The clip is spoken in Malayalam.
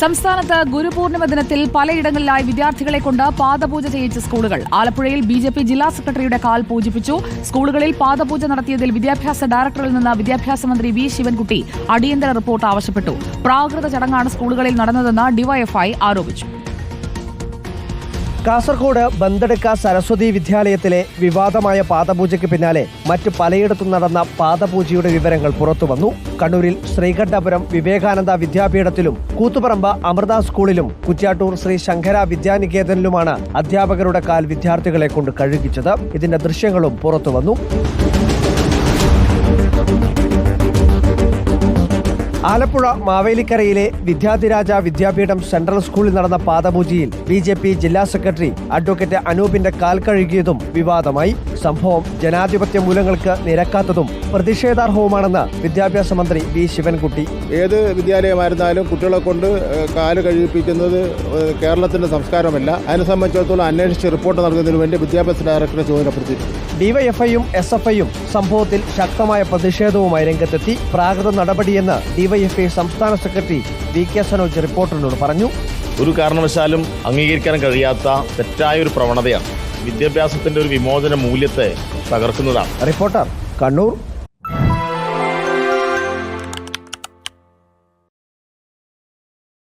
സംസ്ഥാനത്ത് ഗുരുപൂർണിമ ദിനത്തിൽ പലയിടങ്ങളിലായി വിദ്യാർത്ഥികളെ കൊണ്ട് പാദപൂജ ചെയ്യിച്ച സ്കൂളുകൾ. ആലപ്പുഴയിൽ ബി ജെ പി ജില്ലാ സെക്രട്ടറിയുടെ കാൽ പൂജിപ്പിച്ചു. സ്കൂളുകളിൽ പാദപൂജ നടത്തിയതിൽ വിദ്യാഭ്യാസ ഡയറക്ടറിൽ നിന്ന് വിദ്യാഭ്യാസ മന്ത്രി വി ശിവൻകുട്ടി അടിയന്തര റിപ്പോർട്ട് ആവശ്യപ്പെട്ടു. പ്രാകൃത ചടങ്ങാണ് സ്കൂളുകളിൽ നടന്നതെന്ന് ഡിവൈഎഫ്ഐ ആരോപിച്ചു. കാസർഗോഡ് ബന്തടുക്ക സരസ്വതി വിദ്യാലയത്തിലെ വിവാദമായ പാദപൂജയ്ക്ക് പിന്നാലെ മറ്റ് പലയിടത്തും നടന്ന പാദപൂജയുടെ വിവരങ്ങൾ പുറത്തുവന്നു കണ്ണൂരിൽ ശ്രീകണ്ഠപുരം വിവേകാനന്ദ വിദ്യാപീഠത്തിലും കൂത്തുപറമ്പ അമൃത സ്കൂളിലും കുറ്റ്യാട്ടൂർ ശ്രീ ശങ്കര വിദ്യാനികേതനിലുമാണ് അധ്യാപകരുടെ കാൽ വിദ്യാർത്ഥികളെ കൊണ്ട് കഴുകിച്ചത്. ഇതിന്റെ ദൃശ്യങ്ങളും പുറത്തുവന്നു ആലപ്പുഴ മാവേലിക്കരയിലെ വിദ്യാധിരാജ വിദ്യാപീഠം സെൻട്രൽ സ്കൂളിൽ നടന്ന പാദപൂജയിൽ ബി ജെ പി ജില്ലാ സെക്രട്ടറി അഡ്വക്കേറ്റ് അനൂപിന്റെ കാൽ കഴുകിയതും വിവാദമായി. സംഭവം ജനാധിപത്യ മൂലങ്ങൾക്ക് നിരക്കാത്തതും പ്രതിഷേധാർഹവുമാണെന്ന് വിദ്യാഭ്യാസ മന്ത്രി വി ശിവൻകുട്ടി. ഏത് വിദ്യാലയമായിരുന്നാലും കുട്ടികളെ കൊണ്ട് കാൽ കഴുകിപ്പിക്കുന്നത് കേരളത്തിന്റെ സംസ്കാരമല്ല. അതിനെ സംബന്ധിച്ചിടത്തോളം അന്വേഷിച്ച് റിപ്പോർട്ട് നൽകുന്നതിന് വേണ്ടി വിദ്യാഭ്യാസ ഡയറക്ടറെ ചുമതലപ്പെടുത്തിയിട്ടുണ്ട് ഡിവൈഎഫ്ഐയും എസ് എഫ് ഐയും സംഭവത്തിൽ ശക്തമായ പ്രതിഷേധവുമായി രംഗത്തെത്തി. പ്രാകൃത നടപടിയെന്ന് ഡിവൈഎഫ്ഐ സംസ്ഥാന സെക്രട്ടറി വി കെ സനോജ് റിപ്പോർട്ടറിനോട് പറഞ്ഞു. ഒരു കാരണവശാലും അംഗീകരിക്കാൻ കഴിയാത്ത തെറ്റായ ഒരു പ്രവണതയാണ് വിദ്യാഭ്യാസത്തിന്റെ ഒരു വിമോചന മൂല്യത്തെ തകർക്കുന്നതാണ്. റിപ്പോർട്ടർ കണ്ണൂർ